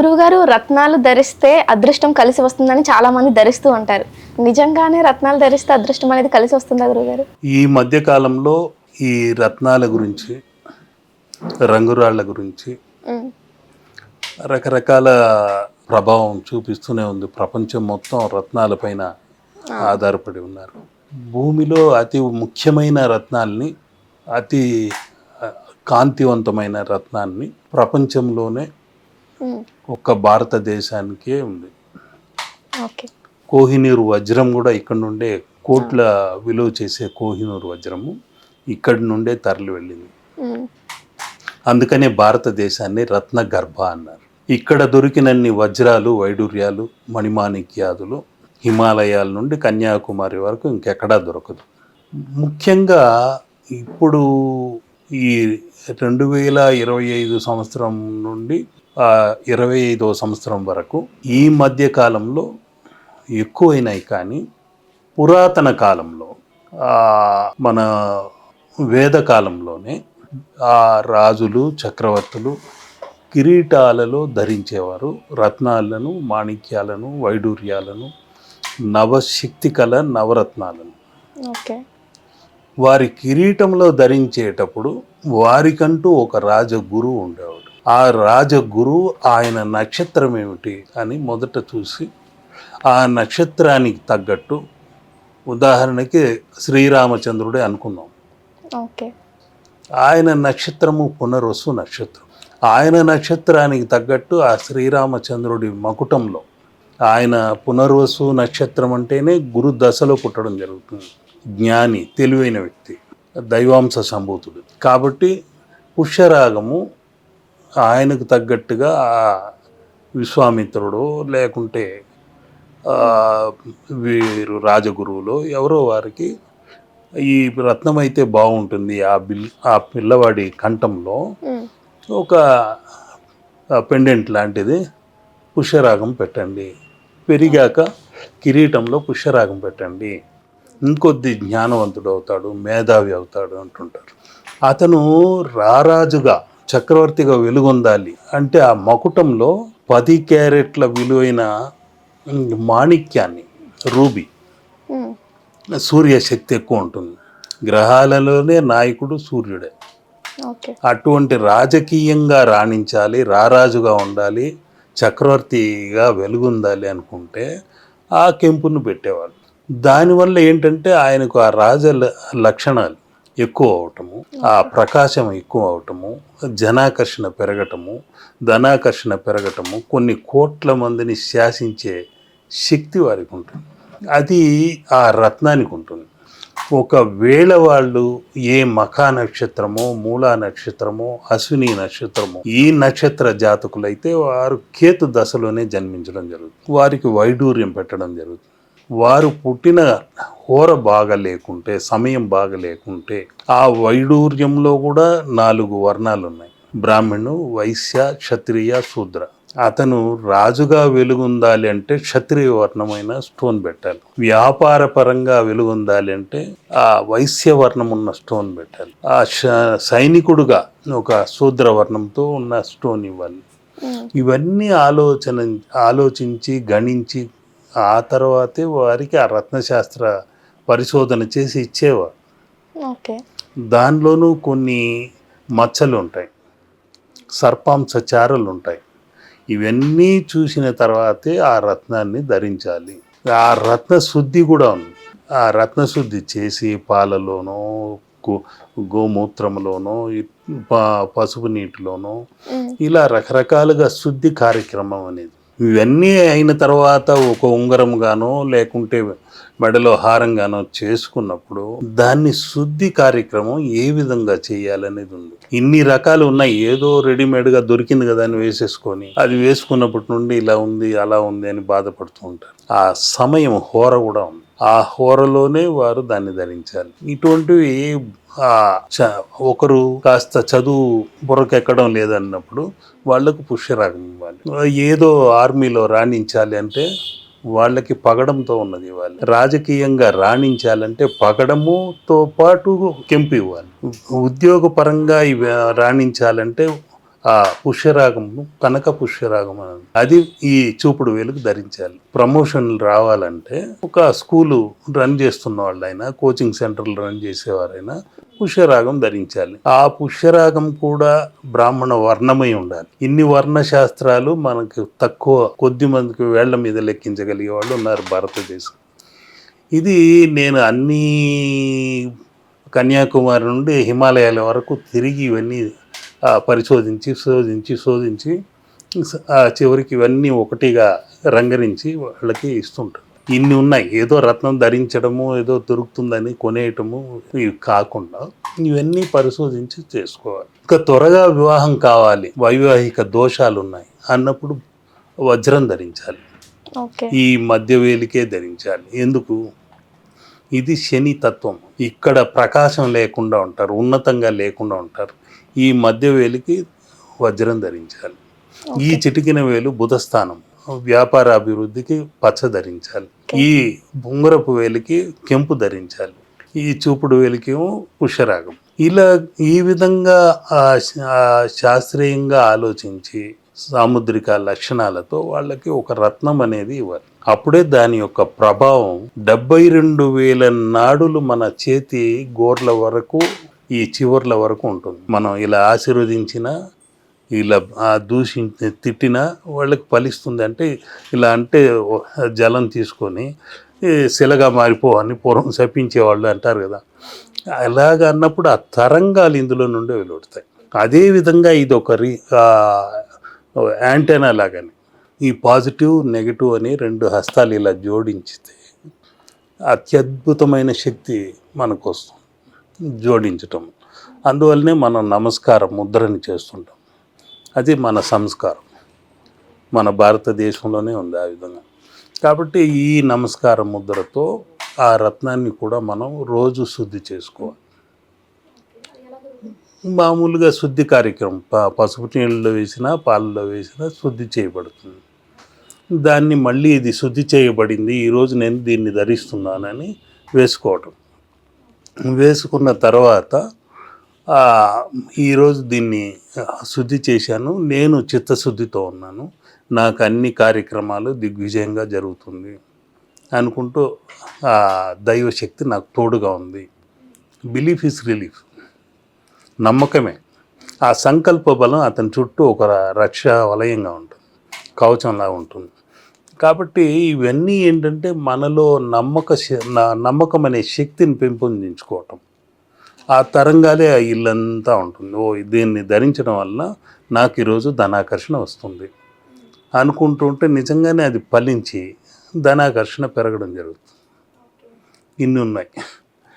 గురువుగారు రత్నాలు ధరిస్తే అదృష్టం కలిసి వస్తుందని చాలా మంది ధరిస్తూ ఉంటారు. నిజంగానే రత్నాలు ధరిస్తే అదృష్టం అనేది కలిసి వస్తుందా గురువుగారు? ఈ మధ్యకాలంలో ఈ రత్నాల గురించి రంగురాళ్ళ గురించి రకరకాల ప్రభావం చూపిస్తూనే ఉంది. ప్రపంచం మొత్తం రత్నాలపైన ఆధారపడి ఉన్నారు. భూమిలో అతి ముఖ్యమైన రత్నాల్ని అతి కాంతివంతమైన రత్నాన్ని ప్రపంచంలోనే ఒక్క భారతదేశానికే ఉంది. కోహినూరు వజ్రం కూడా ఇక్కడ నుండే కోట్ల విలువ చేసే కోహినూరు వజ్రము ఇక్కడి నుండే తరలి వెళ్ళింది. అందుకనే భారతదేశాన్ని రత్న గర్భ అన్నారు. ఇక్కడ దొరికినన్ని వజ్రాలు వైడూర్యాలు మణిమాణిక్యాదులు హిమాలయాల నుండి కన్యాకుమారి వరకు ఇంకెక్కడా దొరకదు. ముఖ్యంగా ఇప్పుడు ఈ రెండు వేల ఇరవై ఐదు సంవత్సరం నుండి ఇరవై ఐదో సంవత్సరం వరకు ఈ మధ్య కాలంలో ఎక్కువైనాయి కానీ పురాతన కాలంలో మన వేద కాలంలోనే ఆ రాజులు చక్రవర్తులు కిరీటాలలో ధరించేవారు. రత్నాలను మాణిక్యాలను వైడూర్యాలను నవశక్తి కల నవరత్నాలను. ఓకే. వారి కిరీటంలో ధరించేటప్పుడు వారికంటూ ఒక రాజగురువు ఉండేవాడు. ఆ రాజగురువు ఆయన నక్షత్రం ఏమిటి అని మొదట చూసి ఆ నక్షత్రానికి తగ్గట్టు ఉదాహరణకి శ్రీరామచంద్రుడే అనుకుందాం. ఓకే. ఆయన నక్షత్రము పునర్వసు నక్షత్రం. ఆయన నక్షత్రానికి తగ్గట్టు ఆ శ్రీరామచంద్రుడి మకుటంలో ఆయన పునర్వసు నక్షత్రం అంటేనే గురు దశలో పుట్టడం జరుగుతుంది. జ్ఞాని తెలివైన వ్యక్తి దైవాంశ సంభూతుడు. కాబట్టి పుష్యరాగము ఆయనకు తగ్గట్టుగా ఆ విశ్వామిత్రుడు లేకుంటే వీరు రాజగురువులు ఎవరో వారికి ఈ రత్నం అయితే బాగుంటుంది. ఆ బిల్ ఆ పిల్లవాడి కంఠంలో ఒక పెండెంట్ లాంటిది పుష్యరాగం పెట్టండి. పెరిగాక కిరీటంలో పుష్యరాగం పెట్టండి. ఇంకొద్ది జ్ఞానవంతుడు అవుతాడు మేధావి అవుతాడు అంటుంటారు. అతను రారాజుగా చక్రవర్తిగా వెలుగొందాలి అంటే ఆ మకుటంలో పది క్యారెట్ల విలువైన మాణిక్యాన్ని రూబీ సూర్యశక్తి ఎక్కువ ఉంటుంది. గ్రహాలలోనే నాయకుడు సూర్యుడే. అటువంటి రాజకీయంగా రాణించాలి రారాజుగా ఉండాలి చక్రవర్తిగా వెలుగొందాలి అనుకుంటే ఆ కెంపును పెట్టేవాళ్ళు. దానివల్ల ఏంటంటే ఆయనకు ఆ రాజ లక్షణాలు ఎక్కువ అవటము ఆ ప్రకాశం ఎక్కువ అవటము జనాకర్షణ పెరగటము ధనాకర్షణ పెరగటము కొన్ని కోట్ల మందిని శాసించే శక్తి వారికి ఉంటుంది. అది ఆ రత్నానికి ఉంటుంది. ఒకవేళ వాళ్ళు ఏ మఖా నక్షత్రమో మూలా నక్షత్రమో అశ్విని నక్షత్రమో ఈ నక్షత్ర జాతకులైతే వారు కేతు దశలోనే జన్మించడం జరుగుతుంది. వారికి వైడూర్యం పెట్టడం జరుగుతుంది. వారు పుట్టిన హోర బాగా లేకుంటే సమయం బాగా లేకుంటే ఆ వైడూర్యంలో కూడా నాలుగు వర్ణాలు ఉన్నాయి బ్రాహ్మణు వైశ్య క్షత్రియ శూద్ర. అతను రాజుగా వెలుగొందాలి అంటే క్షత్రియ వర్ణమైన స్టోన్ పెట్టాలి. వ్యాపార పరంగా వెలుగొందాలి అంటే ఆ వైశ్య వర్ణం ఉన్న స్టోన్ పెట్టాలి. ఆ సైనికుడుగా ఒక శూద్ర వర్ణంతో ఉన్న స్టోన్ ఇవ్వాలి. ఇవన్నీ ఆలోచన ఆలోచించి గణించి ఆ తర్వాతే వారికి ఆ రత్నశాస్త్ర పరిశోధన చేసి ఇచ్చేవారు. దానిలోనూ కొన్ని మచ్చలు ఉంటాయి. సర్పాంశ చారలు ఉంటాయి. ఇవన్నీ చూసిన తర్వాతే ఆ రత్నాన్ని ధరించాలి. ఆ రత్న శుద్ధి కూడా ఉంది. ఆ రత్న శుద్ధి చేసి పాలలోనో గో- గోమూత్రంలోనో పసుపు నీటిలోనో ఇలా రకరకాలుగా శుద్ధి కార్యక్రమం అనేది ఇవన్నీ అయిన తర్వాత ఒక ఉంగరం గానో లేకుంటే మెడలో హారంగానో చేసుకున్నప్పుడు దాన్ని శుద్ధి కార్యక్రమం ఏ విధంగా చేయాలనేది ఉంది. ఇన్ని రకాలు ఉన్నాయి. ఏదో రెడీమేడ్గా దొరికింది కదా అని వేసేసుకొని అది వేసుకున్నప్పటి నుండి ఇలా ఉంది అలా ఉంది అని బాధపడుతూ ఉంటారు. ఆ సమయం హోర కూడా ఉంది. ఆ హోరలోనే వారు దాన్ని ధరించాలి. ఇటువంటివి చ- ఒకరు కాస్త చదువు బుర్రకెక్కడం లేదన్నప్పుడు వాళ్ళకు పుష్యరాగం ఇవ్వాలి. ఏదో ఆర్మీలో రాణించాలి అంటే వాళ్ళకి పగడంతో ఉన్నది ఇవ్వాలి. రాజకీయంగా రాణించాలంటే పగడముతో పాటు కెంపు ఇవ్వాలి. ఉద్యోగపరంగా ఇవి రాణించాలంటే ఆ పుష్యరాగము కనక పుష్యరాగం అని అది ఈ చూపుడు వేలుకు ధరించాలి. ప్రమోషన్లు రావాలంటే ఒక స్కూలు రన్ చేస్తున్న వాళ్ళైనా కోచింగ్ సెంటర్లు రన్ చేసేవారైనా పుష్యరాగం ధరించాలి. ఆ పుష్యరాగం కూడా బ్రాహ్మణ వర్ణమై ఉండాలి. ఇన్ని వర్ణ శాస్త్రాలు మనకు తక్కువ కొద్ది మందికి వేళ్ళ మీద లెక్కించగలిగే వాళ్ళు ఉన్నారు భారతదేశం. ఇది నేను అన్ని కన్యాకుమారి నుండి హిమాలయాల వరకు తిరిగి ఇవన్నీ పరిశోధించి శోధించి శోధించి చివరికి ఇవన్నీ ఒకటిగా రంగరించి వాళ్ళకి ఇస్తుంటారు. ఇన్ని ఉన్నాయి. ఏదో రత్నం ధరించడము ఏదో దొరుకుతుందని కొనేయటము ఇవి కాకుండా ఇవన్నీ పరిశోధించి చేసుకోవాలి. ఇంకా త్వరగా వివాహం కావాలి. వైవాహిక దోషాలు ఉన్నాయి. అన్నప్పుడు వజ్రం ధరించాలి. ఈ మధ్యవేలికే ధరించాలి. ఎందుకు? ఇది శని తత్వం ఇక్కడ ప్రకాశం లేకుండా ఉంటారు ఉన్నతంగా లేకుండా ఉంటారు. ఈ మధ్యవేలికి వజ్రం ధరించాలి. ఈ చిటికిన వేలు బుధస్థానం. వ్యాపార అభివృద్ధికి పచ్చ ధరించాలి. ఈ బొంగరపు వేలికి కెంపు ధరించాలి. ఈ చూపుడు వేలికి ఏమో పుష్యరాగం. ఇలా ఈ విధంగా శాస్త్రీయంగా ఆలోచించి సాముద్రిక లక్షణాలతో వాళ్ళకి ఒక రత్నం అనేది ఇవ్వాలి. అప్పుడే దాని యొక్క ప్రభావం డెబ్బై రెండు వేల నాడులు మన చేతి గోర్ల వరకు ఈ చివర్ల వరకు ఉంటుంది. మనం ఇలా ఆశీర్వదించిన ఇలా దూషి తిట్టినా వాళ్ళకి ఫలిస్తుంది. అంటే ఇలా అంటే జలం తీసుకొని శిలగా మారిపో అని పూర్వం శపించేవాళ్ళు అంటారు కదా. అలాగ అన్నప్పుడు ఆ తరంగాలు ఇందులో నుండి వెలువడతాయి. అదేవిధంగా ఇది ఒక రీ యాంటెనా లాగానే. ఈ పాజిటివ్ నెగిటివ్ అని రెండు హస్తాలు ఇలా జోడించితే అత్యద్భుతమైన శక్తి మనకు వస్తుంది జోడించటం. అందువల్లనే మనం నమస్కారం ముద్రని చేస్తుంటాం. అది మన సంస్కారం. మన భారతదేశంలోనే ఉంది ఆ విధంగా. కాబట్టి ఈ నమస్కార ముద్రతో ఆ రత్నాన్ని కూడా మనం రోజు శుద్ధి చేసుకోవాలి. మామూలుగా శుద్ధి కార్యక్రమం ప- పసుపు నీళ్ళలో వేసినా పాలలో వేసినా శుద్ధి చేయబడుతుంది. దాన్ని మళ్ళీ ఇది శుద్ధి చేయబడింది ఈరోజు నేను దీన్ని ధరిస్తున్నానని వేసుకోవటం. వేసుకున్న తర్వాత ఈరోజు దీన్ని శుద్ధి చేశాను. నేను చిత్తశుద్ధితో ఉన్నాను. నాకు అన్ని కార్యక్రమాలు దిగ్విజయంగా జరుగుతుంది అనుకుంటూ దైవశక్తి నాకు తోడుగా ఉంది. Belief is relief. నమ్మకమే. ఆ సంకల్ప బలం అతని చుట్టూ ఒక రక్ష వలయంగా ఉంటుంది. కవచంలా ఉంటుంది. కాబట్టి ఇవన్నీ ఏంటంటే మనలో నమ్మక శ- నమ్మకం అనే శక్తిని పెంపొందించుకోవటం. ఆ తరంగాలే ఆ ఇల్లంతా ఉంటుంది. ఓ దీన్ని ధరించడం వల్ల నాకు ఈరోజు ధనాకర్షణ వస్తుంది. అనుకుంటుంటే నిజంగానే అది ఫలించి ధనాకర్షణ పెరగడం జరుగుతుంది. ఇన్ని ఉన్నాయి.